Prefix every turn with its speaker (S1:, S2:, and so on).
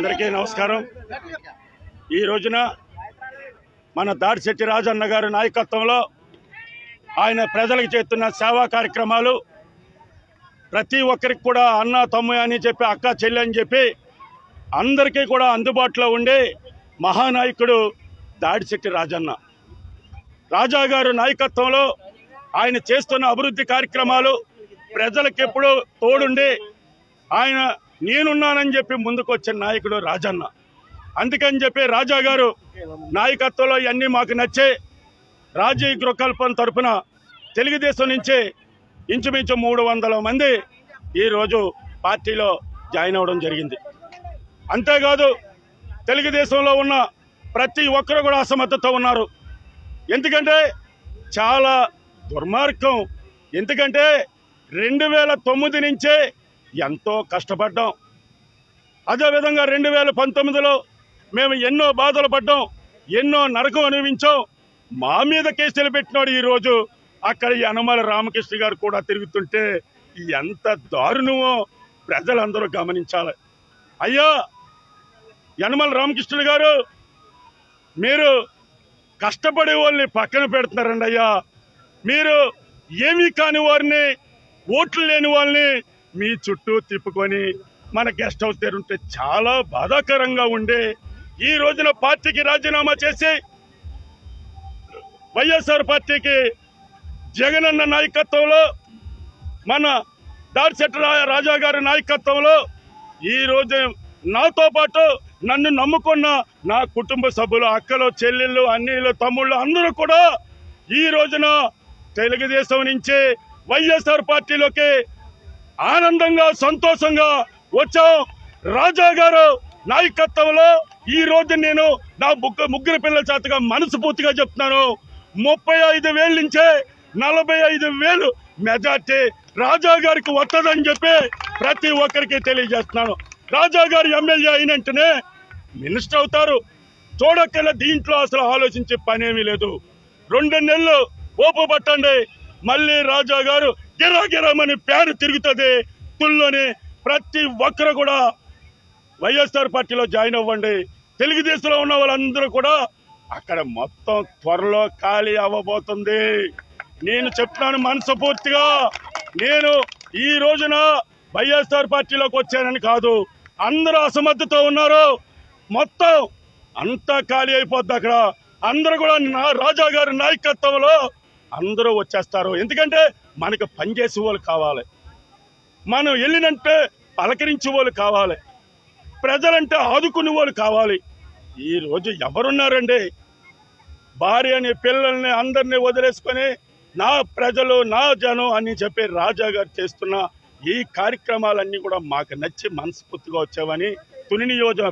S1: అందరికీ నమస్కారం. ఈ రోజున మన దాడిశెట్టి రాజన్న గారి నాయకత్వంలో ఆయన ప్రజలకు చేస్తున్న సేవా కార్యక్రమాలు ప్రతి ఒక్కరికి కూడా అన్న తమ్ము అని చెప్పి అక్క చెల్లి అని చెప్పి అందరికీ కూడా అందుబాటులో ఉండే మహానాయకుడు దాడిశెట్టి రాజన్న. రాజా గారు నాయకత్వంలో ఆయన చేస్తున్న అభివృద్ధి కార్యక్రమాలు ప్రజలకు ఎప్పుడూ తోడుండి ఆయన నేనున్నానని చెప్పి ముందుకొచ్చిన నాయకుడు రాజన్న. అందుకని చెప్పి రాజా గారు నాయకత్వంలో ఇవన్నీ మాకు నచ్చే రాజీ గృహకల్పం తరపున తెలుగుదేశం నుంచి ఇంచుమించు మూడు వందల మంది ఈరోజు పార్టీలో జాయిన్ అవ్వడం జరిగింది. అంతేకాదు తెలుగుదేశంలో ఉన్న ప్రతి ఒక్కరు కూడా అసమర్థతో ఉన్నారు. ఎందుకంటే చాలా దుర్మార్గం. ఎందుకంటే రెండు వేల తొమ్మిది నుంచే ఎంతో కష్టపడ్డాం. అదేవిధంగా రెండు వేల పంతొమ్మిదిలో మేము ఎన్నో బాధలు పడ్డాం ఎన్నో నరకం అనుభవించాం. మా మీద కేసులు పెట్టినాడు ఈరోజు అక్కడ ఈ యనమల రామకృష్ణ గారు కూడా తిరుగుతుంటే ఎంత దారుణమో ప్రజలందరూ గమనించాలి. అయ్యా యనమల రామకృష్ణుడు గారు మీరు కష్టపడే వాళ్ళని పక్కన పెడుతున్నారండి అయ్యా. మీరు ఏమీ కాని వారిని ఓట్లు లేని వాళ్ళని మీ చుట్టూ తిప్పుకొని మన గెస్ట్ హౌస్ దగ్గర ఉంటే చాలా బాధాకరంగా ఉండే ఈ రోజున పార్టీకి రాజీనామా చేసి వైఎస్ఆర్ పార్టీకి జగనన్న నాయకత్వంలో మన దాడిశెట్టి రాజా గారి నాయకత్వంలో ఈ రోజు నాతో పాటు నన్ను నమ్ముకున్న నా కుటుంబ సభ్యులు అక్కలు చెల్లెళ్ళు అన్నీళ్ళు తమ్ముళ్ళు అందరూ కూడా ఈ రోజున తెలుగుదేశం నుంచి వైఎస్ఆర్ పార్టీలోకి ఆనందంగా సంతోషంగా వచ్చాం రాజా గారు నాయకత్వంలో ఈ రోజు నేను నా ముగ్గురు పిల్లల చేతగా మనస్ఫూర్తిగా చెప్తున్నాను. ముప్పై ఐదు వేల నుంచే నలభై ఐదు వేలు మెజార్టీ రాజా గారికి వస్తుందని చెప్పి ప్రతి ఒక్కరికి తెలియజేస్తున్నాను. రాజా గారు ఎమ్మెల్యే అయినంటనే మినిస్టర్ అవుతారు. చూడక్కల దీంట్లో అసలు ఆలోచించే పనేమీ లేదు. రెండు నెలలు ఓపు పట్టండి. మళ్ళీ రాజా గారు గిరాగిరామని పేరు తిరుగుతుంది. తుల్లోని ప్రతి ఒక్కరు కూడా వైఎస్ఆర్ పార్టీలో జాయిన్ అవ్వండి. తెలుగుదేశంలో ఉన్న వాళ్ళందరూ కూడా అక్కడ మొత్తం త్వరలో ఖాళీ అవ్వబోతుంది. నేను చెప్తున్నాను మనస్ఫూర్తిగా. నేను ఈ రోజున వైఎస్ఆర్ పార్టీలోకి వచ్చానని కాదు అందరూ అసమర్థతో ఉన్నారు. మొత్తం అంతా ఖాళీ అయిపోద్ది అక్కడ. అందరూ కూడా రాజా గారి నాయకత్వంలో అందరూ వచ్చేస్తారు. ఎందుకంటే మనకు పనిచేసే వాళ్ళు కావాలి. మనం వెళ్ళినంటే పలకరించే వాళ్ళు కావాలి. ప్రజలంటే ఆదుకునే వాళ్ళు కావాలి. ఈ రోజు ఎవరున్నారండి? భార్య అని పిల్లల్ని అందరినీ వదిలేసుకొని నా ప్రజలు నా జనం అని చెప్పి రాజా గారు చేస్తున్న ఈ కార్యక్రమాలన్నీ కూడా మాకు నచ్చి మనస్ఫూర్తిగా వచ్చావని తుని నియోజక